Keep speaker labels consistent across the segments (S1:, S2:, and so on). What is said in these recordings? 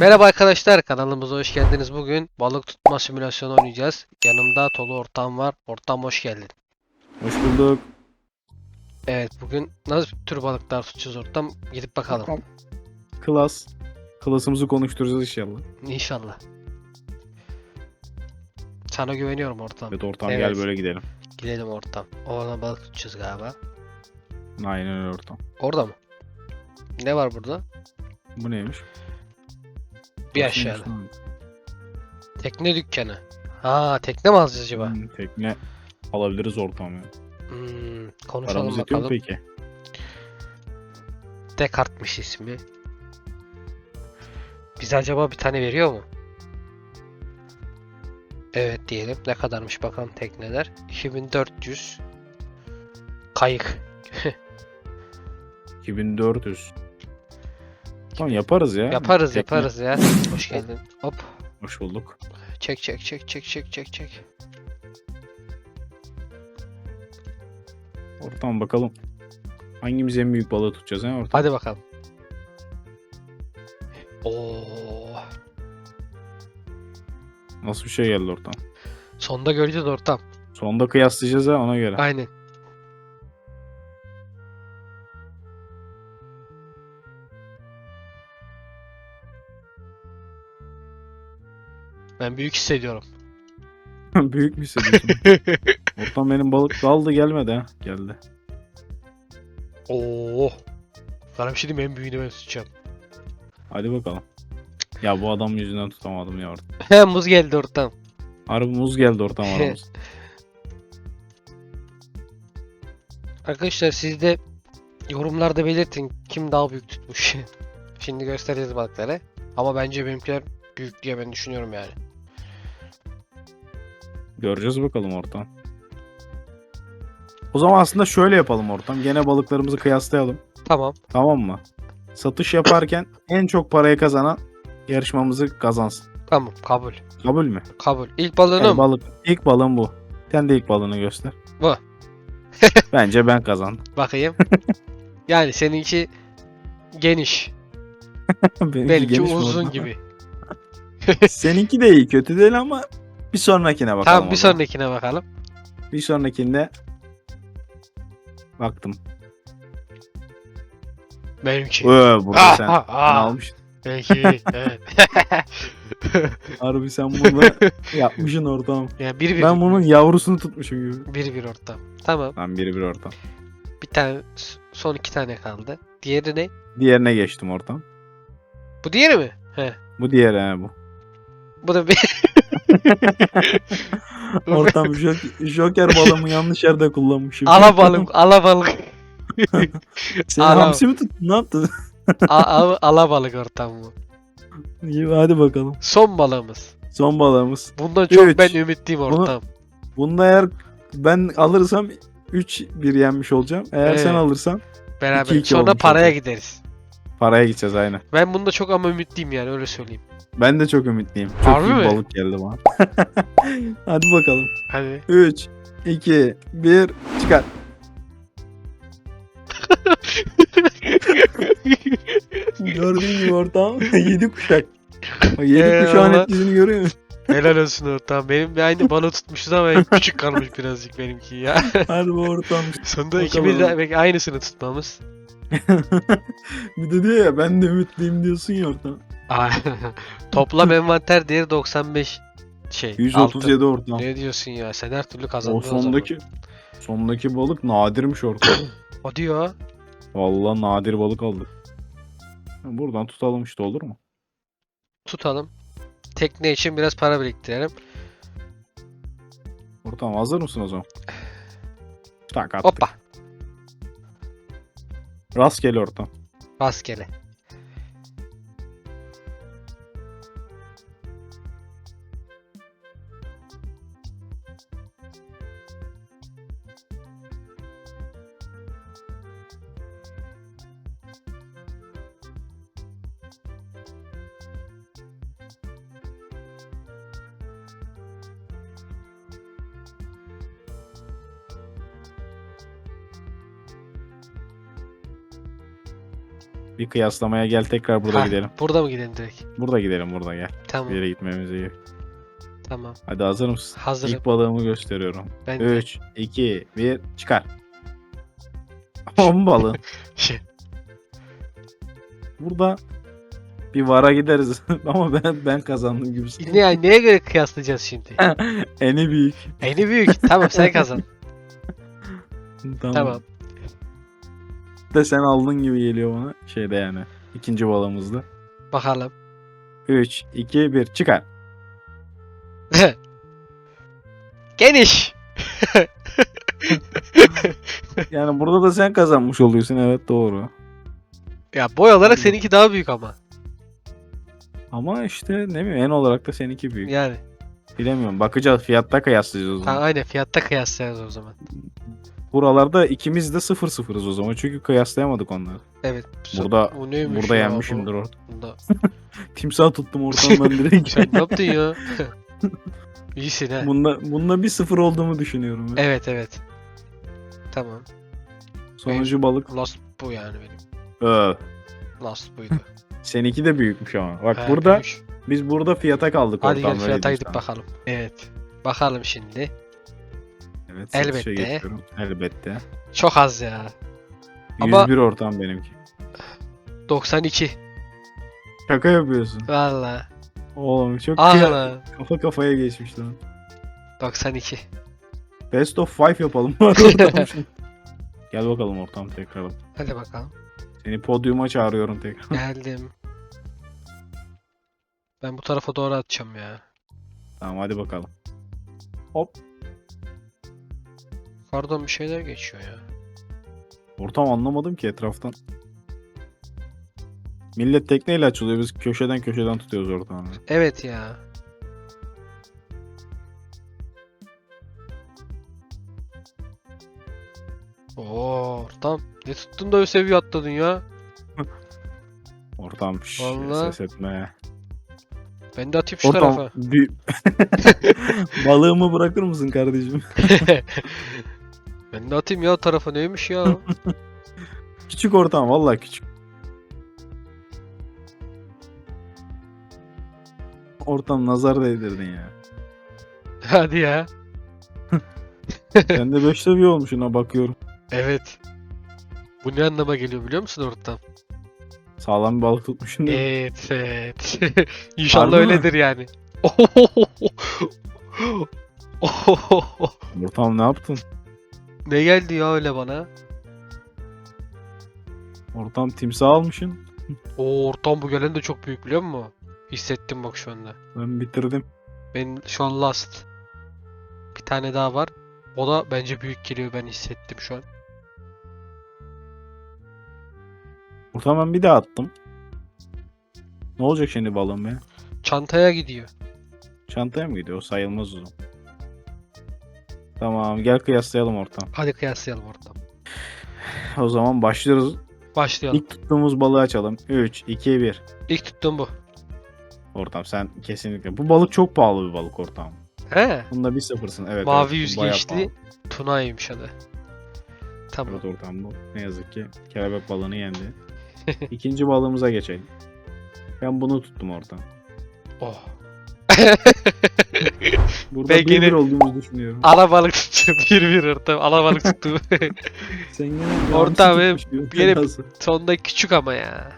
S1: Merhaba arkadaşlar kanalımıza hoş geldiniz. Bugün balık tutma simülasyonu oynayacağız. Yanımda Tolu ortağım var. Ortağım hoş geldin.
S2: Hoş bulduk.
S1: Evet bugün nasıl bir tür balıklar tutacağız ortam? Gidip bakalım.
S2: Tamam. Klas. Klasımızı konuşturacağız inşallah.
S1: İnşallah. Sana güveniyorum ortam.
S2: Evet ortam
S1: Evet.
S2: gel böyle gidelim.
S1: Gidelim ortam. Orada balık tutacağız galiba.
S2: Aynen öyle ortam.
S1: Orada mı? Ne var burada?
S2: Bu neymiş?
S1: Bir aşağıda. Tekne dükkanı. Ha tekne mi alacağız acaba?
S2: Hmm, tekne alabiliriz ortam ya.
S1: Hmm, konuşalım
S2: Paramız
S1: bakalım.
S2: peki?
S1: Descartes'miş ismi. Bize acaba bir tane veriyor mu? Evet diyelim. Ne kadarmış bakalım tekneler. 2400 kayık.
S2: 2400. Tamam yaparız ya.
S1: Yaparız
S2: Tekne.
S1: yaparız ya. Hoş geldin. Hop.
S2: Hoş bulduk.
S1: Çek çek çek çek çek çek çek.
S2: Ortam bakalım. Hangimiz en büyük balığı tutacağız ha ortam?
S1: Hadi bakalım. Oo.
S2: Nasıl bir şey geldi ortam?
S1: Sonda göreceğiz ortam.
S2: Sonda kıyaslayacağız ha ona göre.
S1: Aynen. Ben büyük hissediyorum.
S2: büyük mü hissediyorsun? ortam benim balık daldı gelmedi ha. Geldi.
S1: Oo. Sana bir şey diyeyim en büyüğünü ben tutacağım.
S2: Hadi bakalım. Ya bu adam yüzünden tutamadım ya orada.
S1: He muz geldi ortam.
S2: Harbi muz geldi ortam aramız.
S1: Arkadaşlar siz de yorumlarda belirtin kim daha büyük tutmuş. Şimdi göstereceğiz balıkları. Ama bence benimkiler büyük diye ben düşünüyorum yani.
S2: Göreceğiz bakalım ortam. O zaman aslında şöyle yapalım ortam. Gene balıklarımızı kıyaslayalım.
S1: Tamam.
S2: Tamam mı? Satış yaparken en çok parayı kazanan yarışmamızı kazansın.
S1: Tamam kabul.
S2: Kabul mü?
S1: Kabul. İlk balığını
S2: Yani
S1: mı?
S2: balık. İlk balığın bu. Sen de ilk balığını göster.
S1: Bu.
S2: Bence ben kazandım.
S1: Bakayım. yani seninki geniş.
S2: Benimki
S1: Benimki
S2: geniş
S1: uzun gibi.
S2: Seninki de iyi kötü değil ama bir sonrakine bakalım.
S1: Tamam bir sonrakine bakalım.
S2: Bir sonrakinde baktım.
S1: Benimki.
S2: Öö, burada
S1: Ah,
S2: sen,
S1: ah, ah.
S2: almıştın.
S1: Benimki. evet.
S2: Harbi sen bunu yapmışsın ortam.
S1: yani bir bir.
S2: Ben bunun yavrusunu tutmuşum gibi.
S1: bir bir ortam. Tamam.
S2: Lan biri bir ortam.
S1: Bir tane son iki tane kaldı. Diğeri ne?
S2: Diğerine geçtim ortam.
S1: Bu diğeri mi? He.
S2: Bu diğeri he bu.
S1: Bu da bir
S2: Ortam jok- joker balımı yanlış yerde kullanmışım.
S1: alabalık, alabalık.
S2: Sen
S1: Ala-
S2: hamsi mi tuttun? Ne yaptın?
S1: A- a- alabalık ortam bu.
S2: İyi hadi bakalım.
S1: Son balığımız.
S2: Son balığımız.
S1: Bundan çok
S2: Üç.
S1: ben ümitliyim
S2: Bunu-
S1: ortam.
S2: Bunda eğer ben alırsam 3-1 yenmiş olacağım. Eğer sen
S1: Evet.
S2: alırsan
S1: Beraber.
S2: iki
S1: Sonra
S2: olmuş
S1: paraya gideriz.
S2: Paraya gideceğiz aynen.
S1: Ben bunda çok ama ümitliyim yani öyle söyleyeyim.
S2: Ben de çok ümitliyim. Çok
S1: Harbi
S2: iyi
S1: mi?
S2: balık geldi bana. hadi bakalım.
S1: Hadi.
S2: 3, 2, 1 çıkar. Gördüğün gibi ortam 7 kuşak. 7
S1: Eyvallah.
S2: kuşağın etkisini görüyor musun?
S1: Helal olsun ortam. Benim de aynı balığı tutmuşuz ama küçük kalmış birazcık benimki ya.
S2: Harbi ortam.
S1: Sonunda
S2: Bakalım.
S1: ikimiz de belki aynısını tutmamız.
S2: bir de diyor ya ben de ümitliyim diyorsun ya ortam.
S1: Aa, Toplam envanter değeri 95 şey.
S2: 137
S1: altın.
S2: ortam.
S1: Ne diyorsun ya? Sen her türlü kazandın
S2: O sondaki sondaki balık nadirmiş ortam.
S1: o zaman. O diyor.
S2: Vallahi nadir balık aldık. Buradan tutalım işte olur mu?
S1: Tutalım. Tekne için biraz para biriktirelim.
S2: Ortam hazır mısın o zaman? Tak attık.
S1: Hoppa.
S2: Rastgele ortam.
S1: Rastgele.
S2: Bir kıyaslamaya gel tekrar burada
S1: Ha,
S2: gidelim.
S1: Burada mı gidelim direkt?
S2: Burada gidelim burada gel.
S1: Tamam.
S2: Bir yere gitmemize yok.
S1: Tamam.
S2: Hadi hazır mısın?
S1: Hazırım.
S2: İlk balığımı gösteriyorum.
S1: Ben de.
S2: 3, 2, 1 çıkar. On balığı. Burada bir vara gideriz ama ben ben kazandım gibi.
S1: ne, neye göre kıyaslayacağız şimdi?
S2: Eni büyük.
S1: Eni büyük. Tamam sen kazan.
S2: Tamam.
S1: tamam.
S2: De sen aldın gibi geliyor bana. Şeyde yani. ikinci balığımızda.
S1: Bakalım.
S2: 3, 2, 1 çıkar.
S1: Geniş.
S2: Yani burada da sen kazanmış oluyorsun evet doğru.
S1: Ya boy olarak seninki daha büyük ama.
S2: Ama işte ne bileyim en olarak da seninki büyük.
S1: Yani.
S2: Bilemiyorum. Bakacağız fiyatta kıyaslayacağız o
S1: Ha,
S2: zaman.
S1: aynen fiyatta kıyaslayacağız o zaman.
S2: Buralarda ikimiz de sıfır sıfırız o zaman. Çünkü kıyaslayamadık onları.
S1: Evet.
S2: Burada-
S1: Bu neymiş
S2: Burada
S1: ya
S2: yenmişimdir
S1: bu?
S2: orada.
S1: Bunda.
S2: Timsah tuttum ortamdan direkt.
S1: Sen ne yaptın ya? İyisin ha.
S2: bunda, bunda bir sıfır olduğumu düşünüyorum. ben.
S1: Evet evet. Tamam.
S2: Sonuncu balık.
S1: Last bu yani benim.
S2: Öh.
S1: Last buydu.
S2: Seninki de büyükmüş ama. Bak
S1: Ha,
S2: burada
S1: büyük.
S2: biz burada fiyata kaldık
S1: Hadi
S2: ortam,
S1: gel fiyata gidip bakalım. Evet. Bakalım şimdi.
S2: Evet, satışa
S1: Elbette.
S2: geçiyorum. Elbette.
S1: Çok az ya.
S2: 101
S1: Ama-
S2: ortam benimki.
S1: 92.
S2: Şaka yapıyorsun.
S1: Valla.
S2: Oğlum çok kıya-
S1: lan.
S2: kafa kafaya geçmiş lan.
S1: 92.
S2: Best of 5 yapalım. Ortam şimdi. Gel bakalım ortam tekrar.
S1: Hadi bakalım.
S2: Seni podyuma çağırıyorum tekrar.
S1: Geldim. Ben bu tarafa doğru atacağım ya.
S2: tamam hadi bakalım.
S1: Pardon bir şeyler geçiyor ya.
S2: Ortam anlamadım ki etraftan. Millet tekneyle açılıyor. Biz köşeden köşeden tutuyoruz ortamı.
S1: Evet ya. Oo, tam ne tuttun da öyle seviye atladın ya.
S2: Ortam şş,
S1: Vallahi.
S2: ses etme.
S1: Ben de atayım şu
S2: Ortam
S1: tarafa.
S2: bir... balığımı bırakır mısın kardeşim?
S1: Ben de atayım ya tarafa neymiş ya?
S2: Küçük ortam vallahi küçük. Ortam nazar değdirdin ya.
S1: Hadi ya.
S2: Sen de beşte bir olmuşsun ha bakıyorum.
S1: Evet. Bu ne anlama geliyor biliyor musun ortam?
S2: Sağlam bir balık tutmuşsun değil mi?
S1: Evet, evet. İnşallah
S2: Harbi mi?
S1: öyledir yani.
S2: Ortam ne yaptın?
S1: Ne geldi ya öyle bana?
S2: Ortam timsah almışsın.
S1: O ortam bu gelen de çok büyük biliyor musun? Hissettim bak şu anda.
S2: Ben bitirdim.
S1: Ben şu an last. Bir tane daha var. O da bence büyük geliyor ben hissettim şu an.
S2: Ortam ben bir daha attım. Ne olacak şimdi balığım ya?
S1: Çantaya gidiyor.
S2: Çantaya mı gidiyor? O sayılmaz o zaman. Tamam gel kıyaslayalım ortam.
S1: Hadi kıyaslayalım ortam.
S2: O zaman başlıyoruz.
S1: Başlayalım.
S2: İlk tuttuğumuz balığı açalım. 3, 2, 1.
S1: İlk tuttuğum bu.
S2: Ortam sen kesinlikle. Bu balık çok pahalı bir balık ortam.
S1: He.
S2: Bunda bir sıfırsın. Evet.
S1: Mavi
S2: evet,
S1: yüzgeçli. Tuna'ymış adı. Tamam.
S2: Evet ortam bu. Ne yazık ki kelebek balığını yendi. İkinci balığımıza geçelim. Ben bunu tuttum ortam.
S1: Oh.
S2: Burada
S1: Ben
S2: bir
S1: gene-
S2: olduğumuzu düşünüyorum.
S1: Ala balık tuttu. Bir bir ortam. Ala balık tuttu.
S2: Sen yine
S1: Ortam
S2: gibi.
S1: yine-? Sonunda küçük ama ya.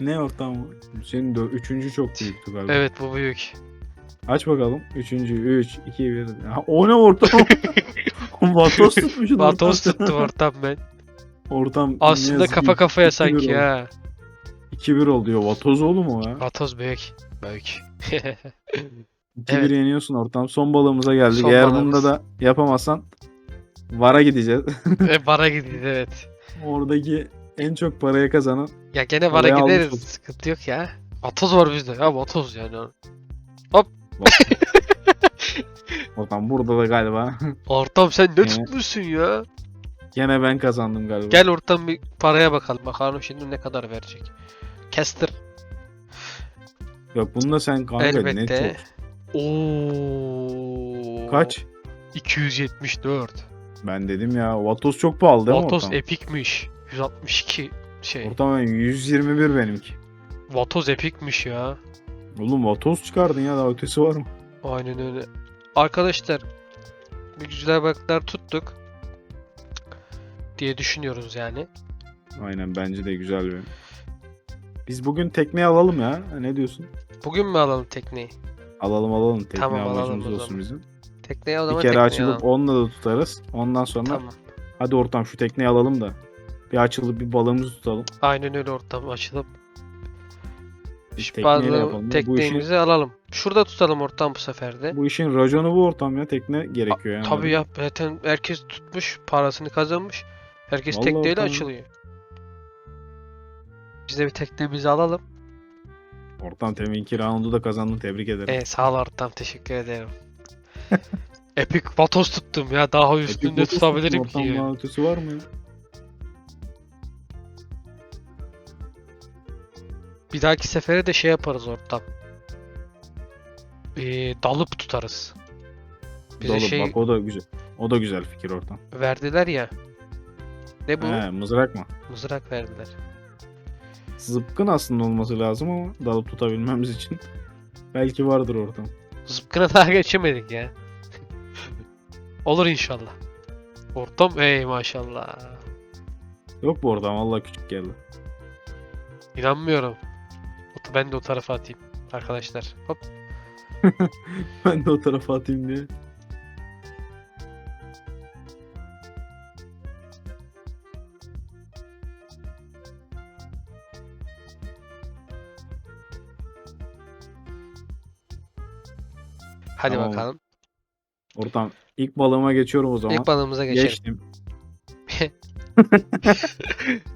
S2: Ne ortam? Senin de üçüncü çok büyüktü galiba.
S1: Evet bu büyük.
S2: Aç bakalım. Üçüncü. Üç, iki, bir. Ha, o ne ortam? Vatos tutmuşsun
S1: Vatos tuttum ortam ben.
S2: Ortam.
S1: Aslında kafa kafaya
S2: 2-1
S1: sanki ha.
S2: 2-1 oldu ya. Vatoz oğlum o ya.
S1: Vatoz büyük. Büyük.
S2: 2-1
S1: Evet.
S2: yeniyorsun ortam. Son balığımıza geldik.
S1: Son
S2: Eğer
S1: balığımız.
S2: bunda da yapamazsan VAR'a gideceğiz.
S1: e, bara gidiyor evet.
S2: Oradaki en çok paraya kazanan
S1: Ya gene
S2: almış
S1: gideriz.
S2: olduk.
S1: Sıkıntı yok ya. Vatoz var bizde ya vatoz yani.
S2: ortam burada da galiba.
S1: Ortam sen ne tutmuşsun ya?
S2: Gene ben kazandım galiba.
S1: Gel ortam bir paraya bakalım. Bakalım şimdi ne kadar verecek. Kester.
S2: Yok bunda sen kanka ne
S1: Elbette.
S2: çok.
S1: Oo.
S2: Kaç?
S1: 274.
S2: Ben dedim ya Vatos çok pahalı değil mi
S1: Vatos
S2: ortam?
S1: epikmiş. 162 Şey,
S2: Ortam 121 benimki.
S1: Vatoz epikmiş ya.
S2: Oğlum vatoz çıkardın ya daha ötesi var mı?
S1: Aynen öyle. Arkadaşlar bir güzel balıklar tuttuk diye düşünüyoruz yani.
S2: Aynen bence de güzel bir. Biz bugün tekneyi alalım ya. Ne diyorsun?
S1: Bugün mü alalım tekneyi?
S2: Alalım alalım. Tekne
S1: Tamam, alalım o
S2: olsun
S1: zaman.
S2: bizim.
S1: Tekneyi o
S2: Bir
S1: zaman
S2: kere
S1: tekneyi
S2: açılıp
S1: alalım.
S2: onunla da tutarız. Ondan sonra
S1: Tamam.
S2: hadi ortam şu tekneyi alalım da bir açılıp bir balığımızı tutalım.
S1: Aynen öyle ortam açılıp
S2: Bir
S1: balığı
S2: yapalım. Bu işin,
S1: alalım. Şurada tutalım ortam bu sefer de.
S2: bu işin raconu bu ortam ya. Tekne gerekiyor yani.
S1: Tabii ya zaten herkes tutmuş parasını kazanmış. Herkes
S2: Vallahi
S1: tekneyle
S2: ortam-
S1: açılıyor. Biz de bir teknemizi alalım.
S2: Ortam teminki roundu da kazandın. Tebrik ederim.
S1: E sağ ol ortam teşekkür ederim. Epik vatos tuttum ya daha üstünde
S2: Lotus
S1: tutabilirim
S2: ortam
S1: ki. ya.
S2: daha ötesi var mı ya?
S1: Bir dahaki sefere de şey yaparız ortam. Ee, dalıp tutarız. Bize
S2: Dolu,
S1: şey
S2: Bak o da güzel. O da güzel fikir ortam.
S1: verdiler ya. Ne bu?
S2: He, mızrak mı?
S1: Mızrak verdiler.
S2: Zıpkın aslında olması lazım ama dalıp tutabilmemiz için. Belki vardır ortam.
S1: Zıpkına daha geçemedik ya. Olur inşallah. Ortam ey maşallah.
S2: Yok bu ortam vallahi küçük geldi.
S1: İnanmıyorum. Ben de o tarafa atayım. Arkadaşlar. Hop.
S2: ben de o tarafa atayım diye.
S1: Hadi
S2: Tamam.
S1: bakalım.
S2: Ortam ilk balığıma geçiyorum o zaman.
S1: İlk balığımıza geçelim.
S2: Geçtim.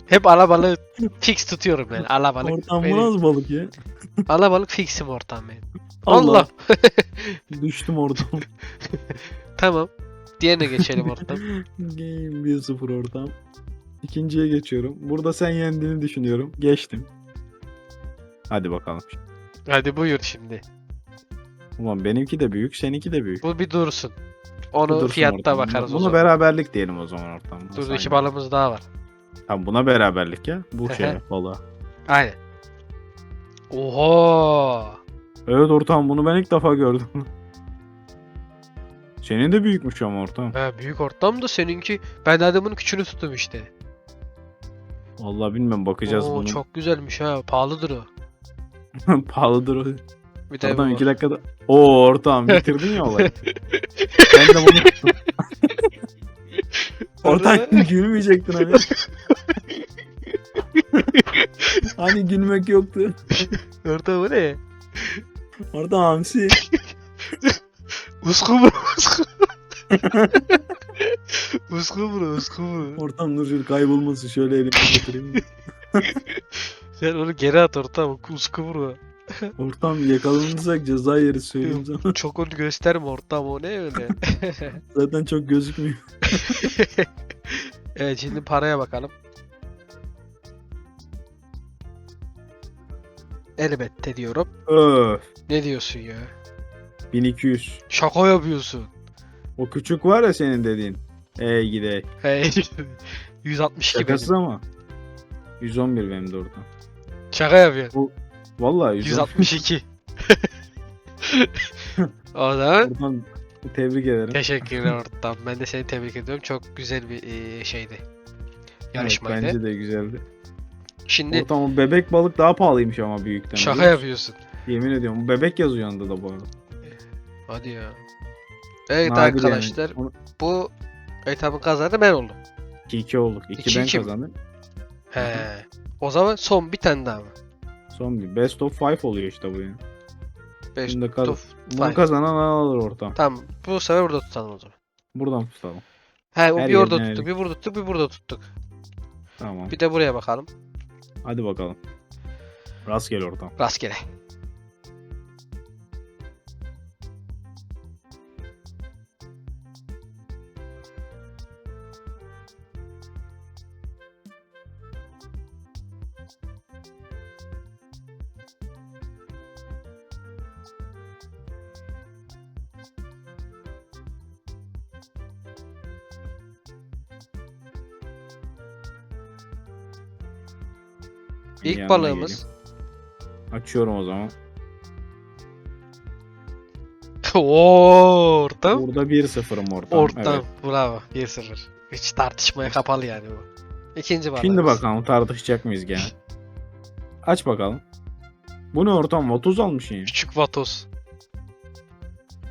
S1: Hep alabalığı fix tutuyorum ben. Alabalık.
S2: Ortam bu
S1: benim.
S2: nasıl balık ya?
S1: Alabalık fixim ortam benim.
S2: Allah.
S1: Allah.
S2: Düştüm ortam.
S1: Tamam. Diğerine geçelim ortam.
S2: Game 1-0 ortam. İkinciye geçiyorum. Burada sen yendiğini düşünüyorum. Geçtim. Hadi bakalım.
S1: Hadi buyur şimdi.
S2: Ulan benimki de büyük, seninki de büyük.
S1: Bu bir dursun.
S2: Bu
S1: Onu
S2: dursun
S1: fiyatta
S2: ortam.
S1: bakarız o
S2: Buna
S1: zaman.
S2: beraberlik diyelim o zaman ortam.
S1: Dur iki
S2: aynı?
S1: balığımız daha var.
S2: Tamam buna beraberlik ya. Bu şey balığa.
S1: Aynen. Oho.
S2: Evet ortam bunu ben ilk defa gördüm. Senin de büyükmüş ama ortam.
S1: He, büyük ortam da seninki. Ben de adamın küçüğünü tuttum işte.
S2: Vallahi bilmem bakacağız
S1: Oo,
S2: bunu.
S1: çok güzelmiş ha. Pahalıdır o.
S2: Pahalıdır o.
S1: Bir de bu
S2: iki dakikada. Oo ortam bitirdin ya olayı. ben de bunu tuttum. Ortam gülmeyecektin hani. hani gülmek yoktu.
S1: Ortam bu ne?
S2: Ortam hamsi.
S1: Usku mu? Usku. usku mu? Usku mu?
S2: Ortam dur şöyle kaybolmasın şöyle elimi getireyim.
S1: Sen onu geri at ortam. Usku mu?
S2: Ortam yakalanırsak ceza yeriz söyleyeyim sana.
S1: Çok onu gösterme ortam o ne öyle.
S2: Zaten çok gözükmüyor.
S1: evet şimdi paraya bakalım. Elbette diyorum.
S2: Öf.
S1: Ne diyorsun ya?
S2: 1200.
S1: Şaka yapıyorsun.
S2: O küçük var ya senin dediğin. Ey gide.
S1: Hey. 162 benim.
S2: Şakasız ama. 111 benim de orada.
S1: Şaka yapıyorsun.
S2: Vallahi 111.
S1: 162. o zaman
S2: Oradan tebrik ederim.
S1: teşekkürler ortam. Ben de seni tebrik ediyorum. Çok güzel bir e, şeydi. Yarışmaydı.
S2: Evet, bence de güzeldi.
S1: Şimdi
S2: Ortam o bebek balık daha pahalıymış ama büyükten.
S1: şaka
S2: biliyor musun?
S1: yapıyorsun.
S2: Yemin ediyorum. Bebek yazıyor yanında da bu arada.
S1: Hadi ya. Evet
S2: Nadir
S1: arkadaşlar
S2: Yani. Onu-
S1: bu etabın kazananı ben oldum.
S2: 2-2 olduk. 2
S1: İki
S2: ben
S1: iki mi?
S2: kazandım.
S1: He. O zaman son bir tane daha mı?
S2: Son bir. Best of 5 oluyor işte bu yani.
S1: Beş
S2: Şimdi kaz-
S1: of
S2: Bunu
S1: five.
S2: kazanan alır ortam.
S1: Tamam bu sefer burada tutalım o zaman.
S2: Buradan tutalım.
S1: He o
S2: Her
S1: bir orada
S2: yerden
S1: tuttuk, bir burada tuttuk, bir burada tuttuk.
S2: Tamam.
S1: Bir de buraya bakalım.
S2: Hadi bakalım. Rastgele ortam.
S1: Rastgele. İlk
S2: yanına
S1: balığımız.
S2: geleyim. Açıyorum o zaman.
S1: Oo, ortam.
S2: Burada 1-0'ım ortam.
S1: Ortam.
S2: Evet.
S1: Bravo. 1-0. Hiç tartışmaya kapalı yani bu. İkinci balığımız.
S2: Şimdi bakalım tartışacak mıyız gene? Aç bakalım. Bu ne ortam? 30 almış yine.
S1: Küçük vatoz.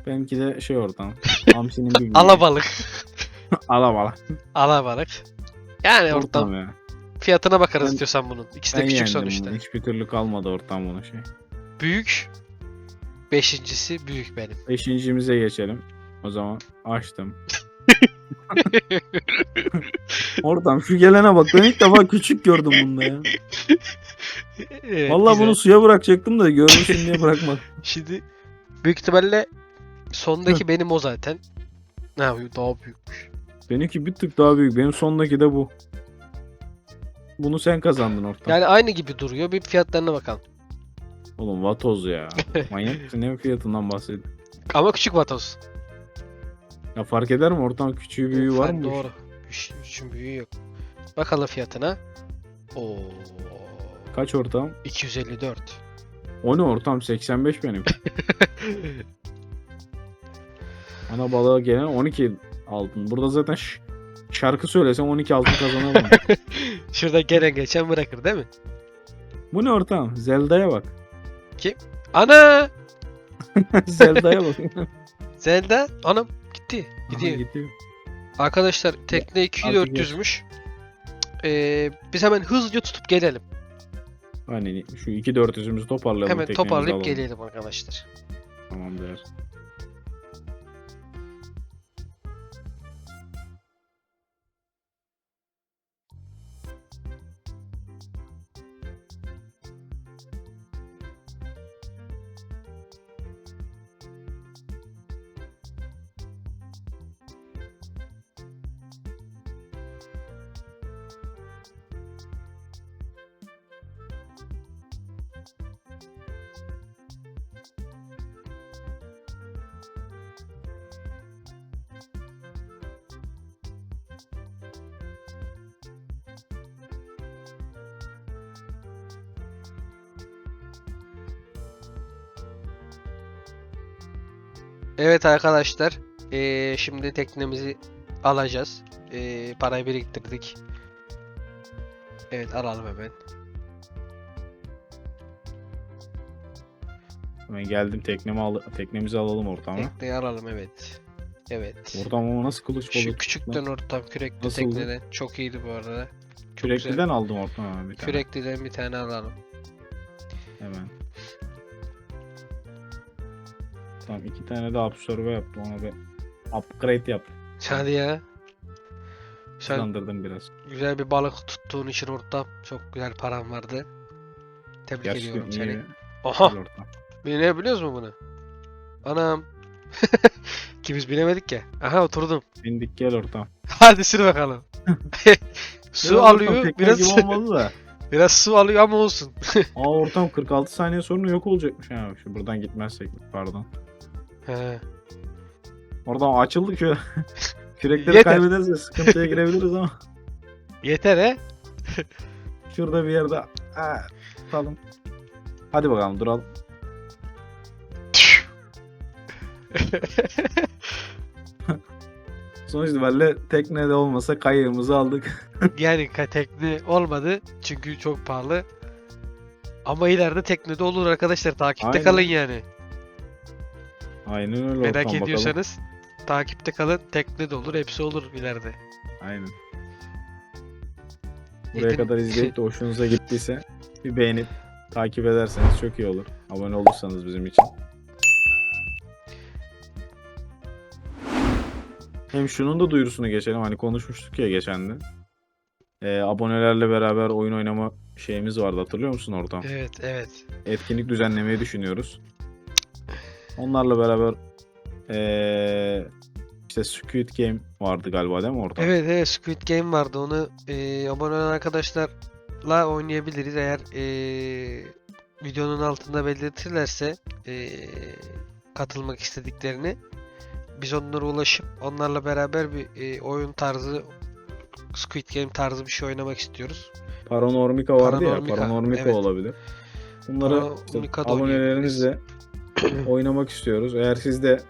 S2: Benimki de şey ortam. Hamsinin bir.
S1: Alabalık.
S2: Alabala.
S1: Alabalık. Yani ortam.
S2: Ortam ya.
S1: Fiyatına bakarız
S2: Ben-
S1: istiyorsan bunun. İkisi de küçük sonuçta.
S2: bunu. Hiçbir türlü kalmadı ortam bunun şey.
S1: Büyük. Beşincisi büyük benim.
S2: Beşincimize geçelim. O zaman açtım. Ortam şu gelene bak. Ben ilk defa küçük gördüm bunda ya.
S1: Evet,
S2: Vallahi
S1: güzel.
S2: bunu suya bırakacaktım da görmüşsün diye bırakmadım.
S1: Şimdi büyük ihtimalle sondaki benim o zaten. Ne yapıyor? Daha büyükmüş.
S2: Benimki bir tık daha büyük. Benim sondaki de bu. Bunu sen kazandın ortam.
S1: Yani aynı gibi duruyor. Bir fiyatlarına bakalım.
S2: Oğlum vatoz ya. Manyak mısın? Ne fiyatından bahsediyorsun?
S1: Ama küçük vatoz.
S2: Ya fark eder mi? Ortam küçüğü büyüğü var mı?
S1: Doğru. Üç, üçün büyüğü yok. Bakalım fiyatına. Oo.
S2: Kaç ortam?
S1: 254.
S2: O ne ortam? 85 benim. Ana balığa gelen 12 altın. Burada zaten şarkı söylesem 12 altın kazanamam.
S1: Şurada gelen geçen bırakır değil mi?
S2: bu ne ortam? Zelda'ya bak.
S1: Ana!
S2: Zelda'ya bak.
S1: Zelda. Anam gitti.
S2: Aha,
S1: Gidiyor.
S2: gidiyor.
S1: Arkadaşlar tekne 2400'müş. Ee, biz hemen hızlıca tutup gelelim.
S2: Hani şu 2 400'ümüzü toparlayalım.
S1: Hemen toparlayıp
S2: alalım.
S1: gelelim arkadaşlar.
S2: Tamamdır.
S1: Evet arkadaşlar. ee, şimdi teknemizi alacağız. Ee, parayı biriktirdik. Evet alalım hemen.
S2: Hemen geldim teknemi al teknemizi alalım ortama.
S1: Tekneyi alalım evet. Evet.
S2: Oradan ama nasıl kılıç
S1: Şu
S2: balık?
S1: küçükten ortam kürekli
S2: Nasıldı?
S1: tekneden. Çok iyiydi bu arada. Çok
S2: Kürekliden
S1: güzel.
S2: aldım ortama bir tane.
S1: Kürekliden bir tane alalım.
S2: Hemen. Tamam iki tane de absorbe yaptım ona bir upgrade yaptım.
S1: Hadi ya. Sen
S2: Hızlandırdım biraz.
S1: güzel bir balık tuttuğun için ortam çok güzel param vardı. Tebrik ediyorum seni. Aha!
S2: güzel ortam.
S1: Binebiliyor biliyoruz mu bunu? Anam. Ki biz binemedik ya. Aha oturdum.
S2: Bindik gel ortam.
S1: Hadi sür bakalım. su
S2: Biraz ortam
S1: alıyor.
S2: tekne
S1: Biraz
S2: gibi olmadı da.
S1: biraz su alıyor ama olsun.
S2: Aa ortam 46 saniye sonra yok olacakmış ha. Şu buradan gitmezsek pardon.
S1: He.
S2: Oradan açıldık şöyle. Kürekleri
S1: Yeter.
S2: kaybederse sıkıntıya girebiliriz ama.
S1: Yeter he.
S2: Şurada bir yerde ha, tutalım. Hadi bakalım duralım. Sonuç itibariyle teknede olmasa kayığımızı aldık.
S1: yani ka- tekne olmadı çünkü çok pahalı. Ama ileride teknede olur arkadaşlar. Takipte
S2: Aynen.
S1: kalın yani.
S2: Aynen öyle
S1: Merak
S2: bakalım.
S1: ediyorsanız takipte kalın. Tekne de olur. Hepsi olur ileride.
S2: Aynen. Buraya
S1: Yetin-
S2: kadar izleyip de hoşunuza gittiyse bir beğenip takip ederseniz çok iyi olur. Abone olursanız bizim için. Hem şunun da duyurusunu geçelim. Hani konuşmuştuk ya geçen de. Ee, abonelerle beraber oyun oynama şeyimiz vardı hatırlıyor musun ortam?
S1: Evet evet.
S2: Etkinlik düzenlemeyi düşünüyoruz. Onlarla beraber ee, işte Squid Game vardı galiba değil mi ortam?
S1: Evet evet Squid Game vardı. Onu eee abone olan arkadaşlarla oynayabiliriz. Eğer eee, videonun altında belirtirlerse eee, katılmak istediklerini biz onlara ulaşıp onlarla beraber bir eee, oyun tarzı Squid Game tarzı bir şey oynamak istiyoruz.
S2: Paranormika vardı
S1: Paranormika,
S2: ya. Paranormika
S1: evet.
S2: olabilir. Bunları işte abonelerimizle oynamak istiyoruz. Eğer siz de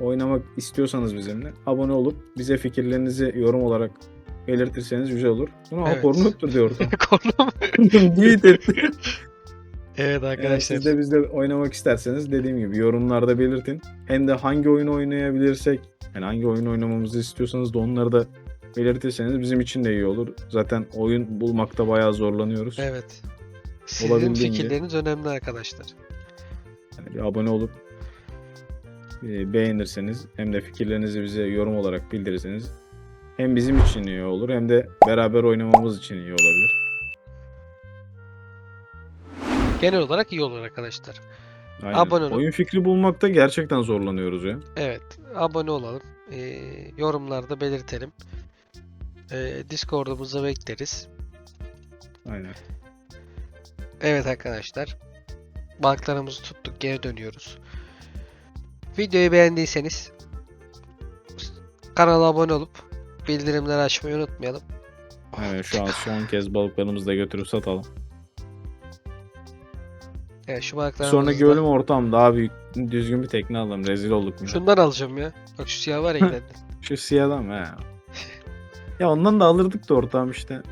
S2: oynamak istiyorsanız bizimle abone olup bize fikirlerinizi yorum olarak belirtirseniz güzel olur. Sonra
S1: Evet.
S2: porno yoktur diyor.
S1: Konum.
S2: Tweet etti.
S1: Evet
S2: Eğer
S1: arkadaşlar.
S2: siz de bizle oynamak isterseniz dediğim gibi yorumlarda belirtin. Hem de hangi oyunu oynayabilirsek, yani hangi oyun oynamamızı istiyorsanız da onları da belirtirseniz bizim için de iyi olur. Zaten oyun bulmakta bayağı zorlanıyoruz.
S1: Evet. Sizin fikirleriniz önemli arkadaşlar.
S2: Yani bir abone olup e, beğenirseniz hem de fikirlerinizi bize yorum olarak bildirirseniz hem bizim için iyi olur hem de beraber oynamamız için iyi olabilir.
S1: Genel olarak iyi olur arkadaşlar.
S2: Aynen.
S1: Abone olun.
S2: Oyun fikri bulmakta gerçekten zorlanıyoruz ya.
S1: Evet. Abone olalım. Ee, yorumlarda belirtelim. Ee, Discord'umuza bekleriz.
S2: Aynen.
S1: Evet arkadaşlar. Balıklarımızı tuttuk. Geri dönüyoruz. Videoyu beğendiyseniz kanala abone olup bildirimleri açmayı unutmayalım.
S2: Evet şu an son kez balıklarımızı da götürüp satalım.
S1: Evet şu balıklarımızı
S2: Sonraki
S1: da-
S2: bölüm ortam daha büyük düzgün bir tekne alalım. Rezil olduk mu?
S1: Şundan alacağım ya. Bak şu siyah var ya giden.
S2: Şu siyahdan he. Ya ondan da alırdık da ortam işte.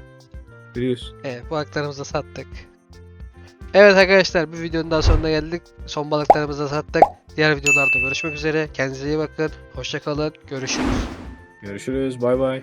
S2: Biliyorsun.
S1: Evet balıklarımızı da sattık. Evet arkadaşlar bir videonun daha sonuna geldik. Son balıklarımızı da sattık. Diğer videolarda görüşmek üzere. Kendinize iyi bakın. Hoşçakalın. Görüşürüz.
S2: Görüşürüz. Bay bay.